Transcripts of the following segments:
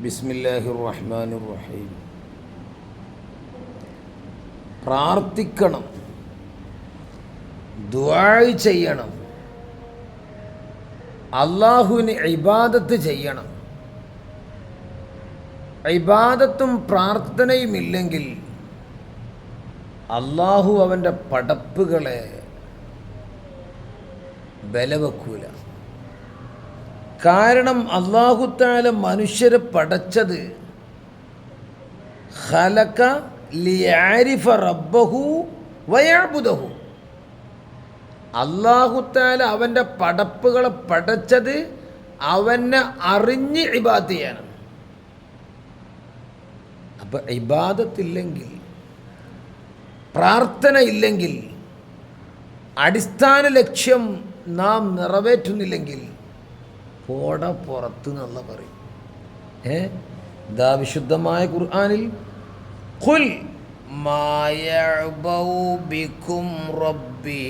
ബിസ്മില്ലാഹി റഹ്മാൻ റഹീം പ്രാർത്ഥിക്കണം. ദുആഴ് ചെയ്യണം. അള്ളാഹുവിന് ഇബാദത്ത് ചെയ്യണം. ഇബാദത്തും പ്രാർത്ഥനയും ഇല്ലെങ്കിൽ അള്ളാഹു അവന്റെ പടപ്പുകളെ ബലവെക്കൂല. കാരണം അള്ളാഹുത്താല മനുഷ്യരെ പടച്ചത് ഹലക്ക ലിയാരിഫ റബ്ബഹു വയാബുദഹു. അള്ളാഹുത്താല അവന്റെ പടപ്പുകളെ പടച്ചത് അവനെ അറിഞ്ഞ് ഇബാദത്ത് ചെയ്യണം അപ്പം ഇബാദത്തില്ലെങ്കിൽ പ്രാർത്ഥന ഇല്ലെങ്കിൽ അടിസ്ഥാന ലക്ഷ്യം നാം നിറവേറ്റുന്നില്ലെങ്കിൽ പോട പുറത്ത് എന്നുള്ള പറയും. ഏ? ഇതാ വിശുദ്ധമായ ഖുർആനിൽ ഖുൽ ബിക്കും റബ്ബി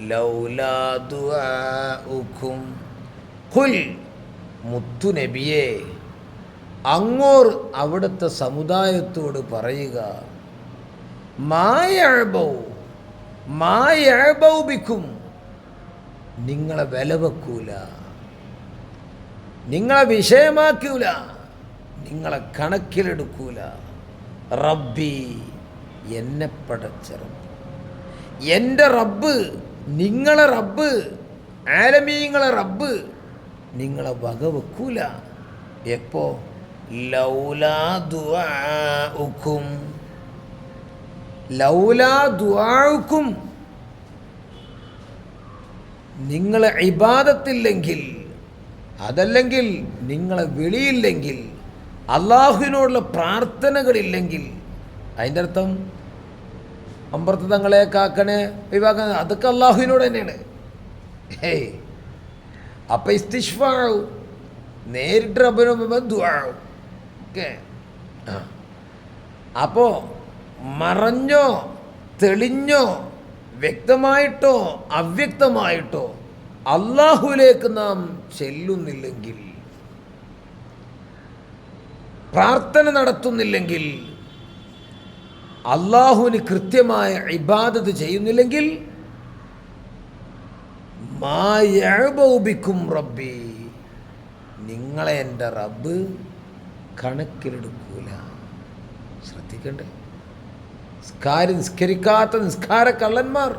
ലൗലാ ദുആഉക്കും. ഖുൽ മുത്തു നബിയെ അങ്ങോർ അവിടുത്തെ സമുദായത്തോട് പറയുക മായഴബൗ മായഅബൗ ബിക്കും നിങ്ങളെ വില വെക്കൂല. നിങ്ങളെ വിഷയമാക്കൂല. നിങ്ങളെ കണക്കിലെടുക്കൂല. റബ്ബി എന്നെ പടച്ച എന്റെ റബ്ബ് നിങ്ങളെ റബ്ബ് ആലമീങ്ങളെ റബ്ബ് നിങ്ങളെ വക വെക്കൂല. എപ്പോ? ലൗലാ ദുആഉക്കും. ലൗലാ ദുആഉക്കും. നിങ്ങളെ ഇബാദത്തില്ലെങ്കിൽ അതല്ലെങ്കിൽ നിങ്ങളെ വെളിയില്ലെങ്കിൽ അള്ളാഹുവിനോടുള്ള പ്രാർത്ഥനകളില്ലെങ്കിൽ അതിന്റെ അർത്ഥം അമ്പർത്ത് തങ്ങളെ കാക്കണേ വിവാഹ അതൊക്കെ അള്ളാഹുവിനോട് തന്നെയാണ്. ഏയ് അപ്പം ഇസ്തിഷ്ഫാവും നേരിട്ട് റബ്ബിനും ബന്ധുവാവും ഓക്കെ? അപ്പോൾ മറഞ്ഞോ തെളിഞ്ഞോ വ്യക്തമായിട്ടോ അവ്യക്തമായിട്ടോ അള്ളാഹുവിലേക്ക് നാം ചെല്ലുന്നില്ലെങ്കിൽ പ്രാർത്ഥന നടത്തുന്നില്ലെങ്കിൽ അള്ളാഹുവിന് കൃത്യമായ ഇബാദത്ത് ചെയ്യുന്നില്ലെങ്കിൽ മായബൗബിക്കും റബ്ബി നിങ്ങളെ എന്റെ റബ്ബ് കണക്കിലെടുക്കൂല. ശ്രദ്ധിക്കണ്ടേ? നിസ്കാരം നിസ്കരിക്കാത്ത നിസ്കാര കള്ളന്മാർ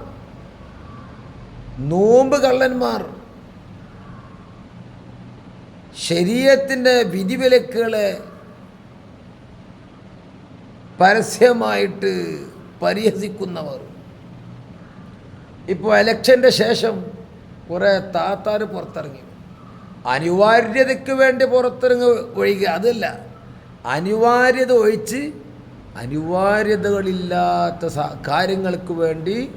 നോമ്പ് കള്ളന്മാർ. ശരീരത്തിന്റെ വിധിവിലക്കുകളെ പരസ്യമായിട്ട് പരിഹസിക്കുന്നവർ. ഇപ്പോൾ എലക്ഷന്റെ ശേഷം കുറേ താത്താർ പുറത്തിറങ്ങി. അനിവാര്യതയ്ക്ക് വേണ്ടി പുറത്തിറങ്ങി ഒഴിക. അതല്ല അനിവാര്യത ഒഴിച്ച് അനിവാര്യതകളില്ലാത്ത കാര്യങ്ങൾക്ക് വേണ്ടി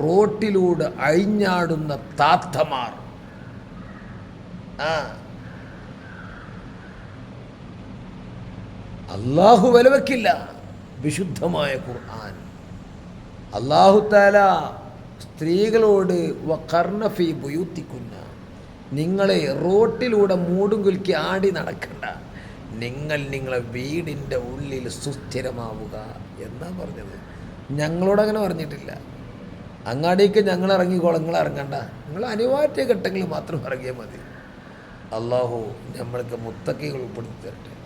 റോട്ടിലൂടെ അഴിഞ്ഞാടുന്ന താത്തമാർ. അള്ളാഹു വിലവെക്കില്ല. വിശുദ്ധമായ ഖുർആൻ. അള്ളാഹു താല സ്ത്രീകളോട് വകർണഫി ബുയൂത്തിക്കുന്ന. നിങ്ങളെ റോട്ടിലൂടെ മൂടും കുലുക്കി ആടി നടക്കണ്ട. നിങ്ങൾ നിങ്ങളെ വീടിന്റെ ഉള്ളിൽ സുസ്ഥിരമാവുക എന്നാ പറഞ്ഞത്. ഞങ്ങളോടങ്ങനെ പറഞ്ഞിട്ടില്ല. അങ്ങാടിക്ക് ഞങ്ങൾ ഇറങ്ങിക്കോളാം നിങ്ങൾ ഇറങ്ങണ്ട നിങ്ങൾ അനിവാര്യ ഘട്ടങ്ങളിൽ മാത്രം ഇറങ്ങിയാൽ മതി. അള്ളാഹു നമ്മൾക്ക് മുത്തക്കികൾ ഉൾപ്പെടുത്തി തരട്ടെ.